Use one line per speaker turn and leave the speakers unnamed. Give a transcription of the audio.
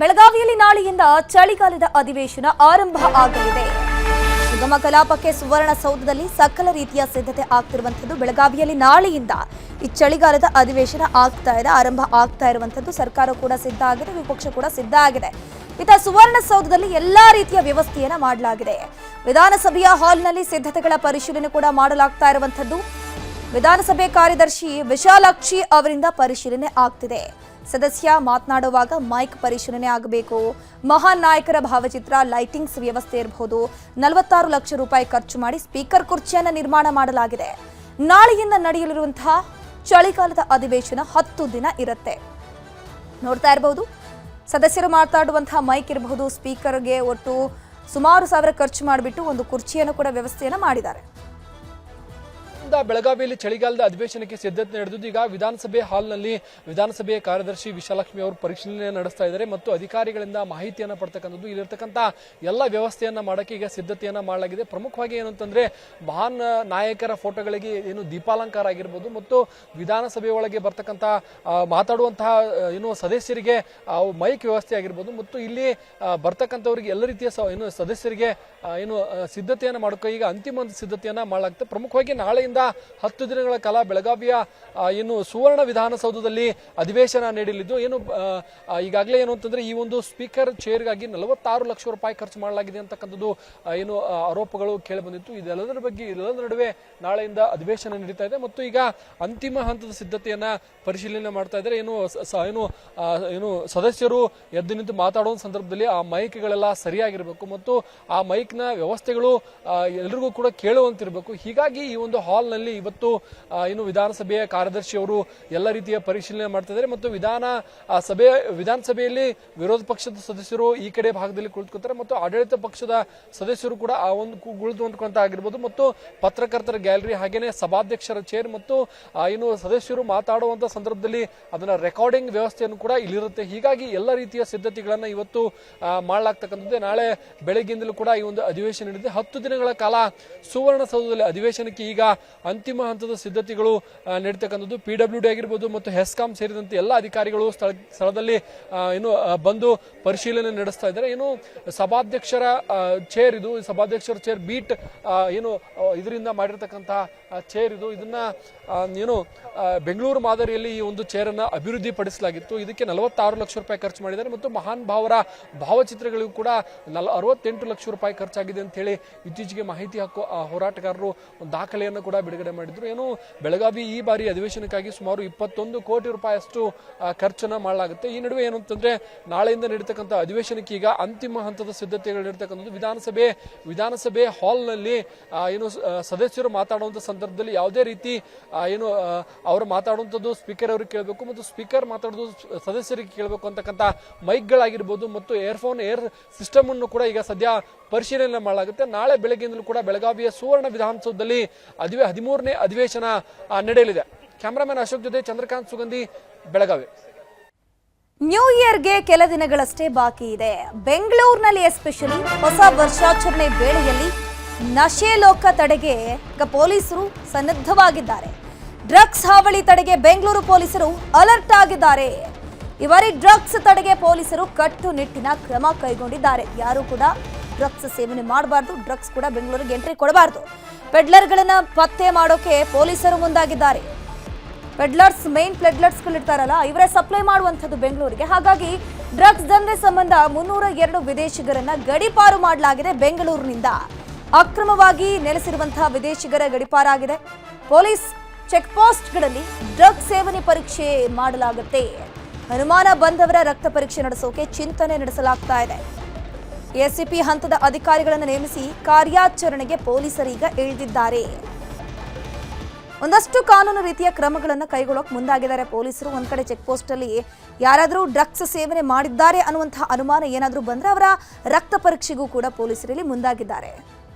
ಬೆಳಗಾವಿಯಲ್ಲಿ ನಾಳೆಯಿಂದ ಚಳಿಗಾಲದ ಅಧಿವೇಶನ ಆರಂಭ ಆಗಲಿದೆ. ಸುಗಮ ಕಲಾಪಕ್ಕೆ ಸುವರ್ಣಸೌಧದಲ್ಲಿ ಸಕಲ ರೀತಿಯ ಸಿದ್ಧತೆ ಆಗ್ತಿರುವಂಥದ್ದು ಬೆಳಗಾವಿಯಲ್ಲಿ ನಾಳೆಯಿಂದ ಈ ಚಳಿಗಾಲದ ಅಧಿವೇಶನ ಆಗ್ತಾ ಇದೆ, ಆರಂಭ ಆಗ್ತಾ ಇರುವಂಥದ್ದು ಸರ್ಕಾರ ಕೂಡ ಸಿದ್ಧ ಆಗಿದೆ, ವಿಪಕ್ಷ ಕೂಡ ಸಿದ್ಧ ಆಗಿದೆ. ಇತ್ತ ಸುವರ್ಣಸೌಧದಲ್ಲಿ ಎಲ್ಲಾ ರೀತಿಯ ವ್ಯವಸ್ಥೆಯನ್ನ ಮಾಡಲಾಗಿದೆ. ವಿಧಾನಸಭೆಯ ಹಾಲ್ನಲ್ಲಿ ಸಿದ್ಧತೆಗಳ ಪರಿಶೀಲನೆ ಕೂಡ ಮಾಡಲಾಗ್ತಾ ಇರುವಂಥದ್ದು. ವಿಧಾನಸಭೆ ಕಾರ್ಯದರ್ಶಿ ವಿಶಾಲಾಕ್ಷಿ ಅವರಿಂದ ಪರಿಶೀಲನೆ ಆಗ್ತಿದೆ. ಸದಸ್ಯ ಮಾತನಾಡುವಾಗ ಮೈಕ್ ಪರಿಶೀಲನೆ ಆಗಬೇಕು. ಮಹಾನ್ ನಾಯಕರ ಭಾವಚಿತ್ರ, ಲೈಟಿಂಗ್ಸ್ ವ್ಯವಸ್ಥೆ ಇರಬಹುದು ನಲವತ್ತಾರು ಲಕ್ಷ ರೂಪಾಯಿ ಖರ್ಚು ಮಾಡಿ ಸ್ಪೀಕರ್ ಕುರ್ಚಿಯನ್ನು ನಿರ್ಮಾಣ ಮಾಡಲಾಗಿದೆ. ನಾಳೆಯಿಂದ ನಡೆಯಲಿರುವಂತಹ ಚಳಿಗಾಲದ ಅಧಿವೇಶನ ಹತ್ತು ದಿನ ಇರುತ್ತೆ. ನೋಡ್ತಾ ಇರಬಹುದು ಸದಸ್ಯರು ಮಾತಾಡುವಂತಹ ಮೈಕ್ ಇರಬಹುದು ಸ್ಪೀಕರ್ಗೆ ಒಟ್ಟು ಸುಮಾರು ಸಾವಿರ ಖರ್ಚು ಮಾಡಿಬಿಟ್ಟು ಒಂದು ಕುರ್ಚಿಯನ್ನು ಕೂಡ ವ್ಯವಸ್ಥೆಯನ್ನು ಮಾಡಿದ್ದಾರೆ.
ಇಂದ ಬೆಳಗಾವಿಯಲ್ಲಿ ಚಳಿಗಾಲದ ಅಧಿವೇಶನಕ್ಕೆ ಸಿದ್ಧತೆ ನಡೆದಿದ್ದು, ಈಗ ವಿಧಾನಸಭೆ ಹಾಲ್ನಲ್ಲಿ ವಿಧಾನಸಭೆಯ ಕಾರ್ಯದರ್ಶಿ ವಿಶಾಲಕ್ಷ್ಮಿ ಅವರು ಪರಿಶೀಲನೆ ನಡೆಸ್ತಾ ಇದ್ದಾರೆ ಮತ್ತು ಅಧಿಕಾರಿಗಳಿಂದ ಮಾಹಿತಿಯನ್ನು ಪಡ್ತಕ್ಕಂಥದ್ದು ಇಲ್ಲಿರ್ತಕ್ಕಂಥ ಎಲ್ಲ ವ್ಯವಸ್ಥೆಯನ್ನ ಮಾಡಕ್ಕೆ ಈಗ ಸಿದ್ಧತೆಯನ್ನ ಮಾಡಲಾಗಿದೆ. ಪ್ರಮುಖವಾಗಿ ಏನು ಅಂತಂದ್ರೆ, ಮಹಾನ್ ನಾಯಕರ ಫೋಟೋಗಳಿಗೆ ಏನು ದೀಪಾಲಂಕಾರ ಆಗಿರ್ಬೋದು ಮತ್ತು ವಿಧಾನಸಭೆ ಒಳಗೆ ಬರ್ತಕ್ಕಂಥ ಮಾತಾಡುವಂತಹ ಏನು ಸದಸ್ಯರಿಗೆ ಮೈಕ್ ವ್ಯವಸ್ಥೆ ಆಗಿರ್ಬೋದು ಮತ್ತು ಇಲ್ಲಿ ಬರ್ತಕ್ಕಂಥವ್ರಿಗೆ ಎಲ್ಲ ರೀತಿಯ ಏನು ಸದಸ್ಯರಿಗೆ ಏನು ಸಿದ್ಧತೆಯನ್ನು ಮಾಡೋಕೆ, ಈಗ ಅಂತಿಮ ಸಿದ್ಧತೆಯನ್ನ ಮಾಡಲಾಗುತ್ತೆ ಪ್ರಮುಖವಾಗಿ ನಾಳೆಯಿಂದ ಹತ್ತು ದಿನಗಳ ಕಾಲ ಬೆಳಗಾವಿಯ ಏನು ಸುವರ್ಣ ವಿಧಾನಸೌಧದಲ್ಲಿ ಅಧಿವೇಶನ ನೀಡಲಿದ್ದು, ಏನು ಈಗಾಗಲೇ ಏನು ಅಂತಂದ್ರೆ ಈ ಒಂದು ಸ್ಪೀಕರ್ ಚೇರ್ಗಾಗಿ ನಲವತ್ತಾರು ಲಕ್ಷ ರೂಪಾಯಿ ಖರ್ಚು ಮಾಡಲಾಗಿದೆ ಅಂತಕ್ಕಂಥದ್ದು ಏನು ಆರೋಪಗಳು ಕೇಳಿ ಬಂದಿತ್ತು ಇದೆಲ್ಲದರ ಬಗ್ಗೆ, ಇದೆಲ್ಲದರ ನಡುವೆ ನಾಳೆಯಿಂದ ಅಧಿವೇಶನ ನಡೀತಾ ಇದೆ. ಮತ್ತು ಈಗ ಅಂತಿಮ ಹಂತದ ಸಿದ್ಧತೆಯನ್ನ ಪರಿಶೀಲನೆ ಮಾಡ್ತಾ ಇದ್ದಾರೆ. ಏನು ಏನು ಏನು ಸದಸ್ಯರು ಎದ್ದು ನಿಂತು ಮಾತಾಡೋ ಸಂದರ್ಭದಲ್ಲಿ ಆ ಮೈಕ್ಗಳೆಲ್ಲ ಸರಿಯಾಗಿರಬೇಕು. ಮತ್ತು ಆ ಮೈಕ್ನ ವ್ಯವಸ್ಥೆಗಳು ಎಲ್ರಿಗೂ ಕೂಡ ಕೇಳುವಂತಿರಬೇಕು. ಹೀಗಾಗಿ ಈ ಒಂದು ಹಾಲ್ನಲ್ಲಿ ಇವತ್ತು ಏನು ವಿಧಾನಸಭೆಯ ಕಾರ್ಯದರ್ಶಿಯವರು ಎಲ್ಲ ರೀತಿಯ ಪರಿಶೀಲನೆ ಮಾಡ್ತಾ ಇದ್ದಾರೆ ಮತ್ತು ವಿಧಾನ ಸಭೆ ವಿಧಾನಸಭೆಯಲ್ಲಿ ವಿರೋಧ ಪಕ್ಷದ ಸದಸ್ಯರು ಈ ಕಡೆ ಭಾಗದಲ್ಲಿ ಕುಳಿತುಕೊತಾರೆ ಮತ್ತು ಆಡಳಿತ ಪಕ್ಷದ ಸದಸ್ಯರು ಕೂಡ ಆ ಒಂದು ಕುಳಿತುಕೊಂತ ಆಗಿರ್ಬೋದು ಮತ್ತು ಪತ್ರಕರ್ತರ ಗ್ಯಾಲರಿ ಹಾಗೇನೆ ಸಭಾಧ್ಯಕ್ಷರ ಚೇರ್ ಮತ್ತು ಏನು ಸದಸ್ಯರು ಮಾತಾಡುವಂತ ಸಂದರ್ಭದಲ್ಲಿ ಅದನ್ನ ರೆಕಾರ್ಡಿಂಗ್ ವ್ಯವಸ್ಥೆಯನ್ನು ಕೂಡ ಇಲ್ಲಿರುತ್ತೆ. ಹೀಗಾಗಿ ಎಲ್ಲ ರೀತಿಯ ಸಿದ್ಧತೆಗಳನ್ನ ಇವತ್ತು ಮಾಡಲಾಗ್ತಕ್ಕಂಥದ್ದು. ನಾಳೆ ಬೆಳಗ್ಗೆಯಿಂದಲೂ ಕೂಡ ಈ ಒಂದು ಅಧಿವೇಶನ ನಡೆದಿದೆ. ಹತ್ತು ದಿನಗಳ ಕಾಲ ಸುವರ್ಣಸೌಧದಲ್ಲಿ ಅಧಿವೇಶನಕ್ಕೆ ಈಗ ಅಂತಿಮ ಹಂತದ ಸಿದ್ಧತೆಗಳು ನಡೀತಕ್ಕಂಥದ್ದು ಪಿ ಡಬ್ಲ್ಯೂ ಡಿ ಆಗಿರ್ಬೋದು ಮತ್ತು ಹೆಸ್ಕಾಂ ಸೇರಿದಂತೆ ಎಲ್ಲ ಅಧಿಕಾರಿಗಳು ಸ್ಥಳ, ಸ್ಥಳದಲ್ಲಿ ಏನು ಬಂದು ಪರಿಶೀಲನೆ ನಡೆಸ್ತಾ ಇದ್ದಾರೆ. ಏನು ಸಭಾಧ್ಯಕ್ಷರ ಚೇರ್ ಇದು, ಸಭಾಧ್ಯಕ್ಷರ ಚೇರ್ ಬೀಟ್ ಏನು ಇದರಿಂದ ಮಾಡಿರ್ತಕ್ಕಂತಹ ಚೇರ್ ಇದು. ಇದನ್ನ ಏನು ಬೆಂಗಳೂರು ಮಾದರಿಯಲ್ಲಿ ಈ ಒಂದು ಚೇರನ್ನು ಅಭಿವೃದ್ಧಿ ಪಡಿಸಲಾಗಿತ್ತು ಇದಕ್ಕೆ ನಲವತ್ತಾರು ಲಕ್ಷ ರೂಪಾಯಿ ಖರ್ಚು ಮಾಡಿದ್ದಾರೆ ಮತ್ತು ಮಹಾನ್ ಭಾವರ ಭಾವಚಿತ್ರಗಳಿಗೂ ಕೂಡ ನಲ್, ಅರವತ್ತೆಂಟು ಲಕ್ಷ ರೂಪಾಯಿ ಖರ್ಚಾಗಿದೆ ಅಂತ ಹೇಳಿ ಇತ್ತೀಚೆಗೆ ಮಾಹಿತಿ ಹಕ್ಕು ಹೋರಾಟಗಾರರು ದಾಖಲೆಯನ್ನು ಕೂಡ ಬಿಡುಗಡೆ ಮಾಡಿದ್ರು. ಏನು ಬೆಳಗಾವಿ ಈ ಬಾರಿ ಅಧಿವೇಶನಕ್ಕಾಗಿ ಸುಮಾರು ಇಪ್ಪತ್ತೊಂದು ಕೋಟಿ ರೂಪಾಯಿ ಅಷ್ಟು ಖರ್ಚನ್ನ ಮಾಡಲಾಗುತ್ತೆ. ಈ ನಡುವೆ ಏನು ಅಂತಂದ್ರೆ, ನಾಳೆಯಿಂದ ನಡೀತಕ್ಕಂಥ ಅಧಿವೇಶನಕ್ಕೆ ಈಗ ಅಂತಿಮ ಹಂತದ ಸಿದ್ಧತೆಗಳು ನಡೀತಕ್ಕಂಥದ್ದು. ವಿಧಾನಸಭೆ ವಿಧಾನಸಭೆ ಹಾಲ್ನಲ್ಲಿ ಏನು ಸದಸ್ಯರು ಮಾತಾಡುವಂತ ಸಂದರ್ಭದಲ್ಲಿ ಯಾವುದೇ ರೀತಿ ಏನು ಅವರು ಮಾತಾಡುವಂಥದ್ದು ಸ್ಪೀಕರ್ ಅವ್ರಿಗೆ ಕೇಳಬೇಕು ಮತ್ತು ಸ್ಪೀಕರ್ ಮಾತಾಡೋದು ಸದಸ್ಯರಿಗೆ ಕೇಳಬೇಕು ಅಂತಕ್ಕಂಥ ಮೈಕ್ಗಳಾಗಿರ್ಬೋದು ಮತ್ತು ಏರ್ಫೋನ್, ಏರ್ ಸಿಸ್ಟಮ್ ಅನ್ನು ಕೂಡ ಈಗ ಸದ್ಯ ಪರಿಶೀಲನೆ ಮಾಡಲಾಗುತ್ತೆ. ನಾಳೆ ಬೆಳಗ್ಗೆಯಿಂದಲೂ ಕೂಡ ಬೆಳಗಾವಿಯ ಸುವರ್ಣ ವಿಧಾನಸೌಧದಲ್ಲಿ ಅಧಿವೇ ಹದಿಮೂರನೇ ಅಧಿವೇಶನ ನಡೆಯಲಿದೆ. ಕ್ಯಾಮರಾಮನ್ ಅಶೋಕ್ ಜೊತೆ ಚಂದ್ರಕಾಂತ್ ಸುಗಂಧಿ, ಬೆಳಗಾವಿ.
ನ್ಯೂ ಇಯರ್ಗೆ ಕೆಲ ದಿನಗಳಷ್ಟೇ ಬಾಕಿ ಇದೆ. ಬೆಂಗಳೂರಿನಲ್ಲಿ ಎಸ್ಪೆಷಲಿ ಹೊಸ ವರ್ಷಾಚರಣೆ ವೇಳೆಯಲ್ಲಿ ನಶೆ ಲೋಕ ತಡೆಗೆ ಪೊಲೀಸರು ಸನ್ನದ್ಧವಾಗಿದ್ದಾರೆ. ಡ್ರಗ್ಸ್ ಹಾವಳಿ ತಡೆಗೆ ಬೆಂಗಳೂರು ಪೊಲೀಸರು ಅಲರ್ಟ್ ಆಗಿದ್ದಾರೆ. ಇವರಿ ಡ್ರಗ್ಸ್ ತಡೆಗೆ ಪೊಲೀಸರು ಕಟ್ಟುನಿಟ್ಟಿನ ಕ್ರಮ ಕೈಗೊಂಡಿದ್ದಾರೆ. ಯಾರು ಕೂಡ ಡ್ರಗ್ಸ್ ಸೇವನೆ ಮಾಡಬಾರ್ದು, ಡ್ರಗ್ಸ್ ಕೂಡ ಬೆಂಗಳೂರಿಗೆ ಎಂಟ್ರಿ ಕೊಡಬಾರ್ದು. ಪೆಡ್ಲರ್ಗಳನ್ನ ಪತ್ತೆ ಮಾಡೋಕೆ ಪೊಲೀಸರು ಮುಂದಾಗಿದ್ದಾರೆ. ಪೆಡ್ಲರ್ಸ್ ಮೇನ್ ಪೆಡ್ಲರ್ಸ್ಗಳು ಇರ್ತಾರಲ್ಲ ಇವರೇ ಸಪ್ಲೈ ಮಾಡುವಂಥದ್ದು ಬೆಂಗಳೂರಿಗೆ. ಹಾಗಾಗಿ ಡ್ರಗ್ಸ್ ದಂಧೆ ಸಂಬಂಧ ಮುನ್ನೂರ ಎರಡು ವಿದೇಶಿಗರನ್ನ ಗಡಿಪಾರು ಮಾಡಲಾಗಿದೆ ಬೆಂಗಳೂರಿನಿಂದ. ಅಕ್ರಮವಾಗಿ ನೆಲೆಸಿರುವಂತಹ ವಿದೇಶಿಗರ ಗಡಿಪಾರಾಗಿದೆ ಪೊಲೀಸ್ ಚೆಕ್ ಪೋಸ್ಟ್ಗಳಲ್ಲಿ ಡ್ರಗ್ ಸೇವನೆ ಪರೀಕ್ಷೆ ಮಾಡಲಾಗುತ್ತೆ. ಅನುಮಾನ ಬಂದವರ ರಕ್ತ ಪರೀಕ್ಷೆ ನಡೆಸೋಕೆ ಚಿಂತನೆ ನಡೆಸಲಾಗ್ತಾ ಇದೆ. ಎಸಿಪಿ ಹಂತದ ಅಧಿಕಾರಿಗಳನ್ನು ನೇಮಿಸಿ ಕಾರ್ಯಾಚರಣೆಗೆ ಪೊಲೀಸರೀಗ ಇಳಿದಿದ್ದಾರೆ. ಒಂದಷ್ಟು ಕಾನೂನು ರೀತಿಯ ಕ್ರಮಗಳನ್ನು ಕೈಗೊಳ್ಳೋಕೆ ಮುಂದಾಗಿದ್ದಾರೆ ಪೊಲೀಸರು. ಒಂದ್ ಕಡೆ ಚೆಕ್ ಪೋಸ್ಟ್ ಅಲ್ಲಿ ಯಾರಾದರೂ ಡ್ರಗ್ಸ್ ಸೇವನೆ ಮಾಡಿದ್ದಾರೆ ಅನ್ನುವಂತಹ ಅನುಮಾನ ಏನಾದರೂ ಬಂದರೆ ಅವರ ರಕ್ತ ಪರೀಕ್ಷೆಗೂ ಕೂಡ ಪೊಲೀಸರಲ್ಲಿ ಮುಂದಾಗಿದ್ದಾರೆ.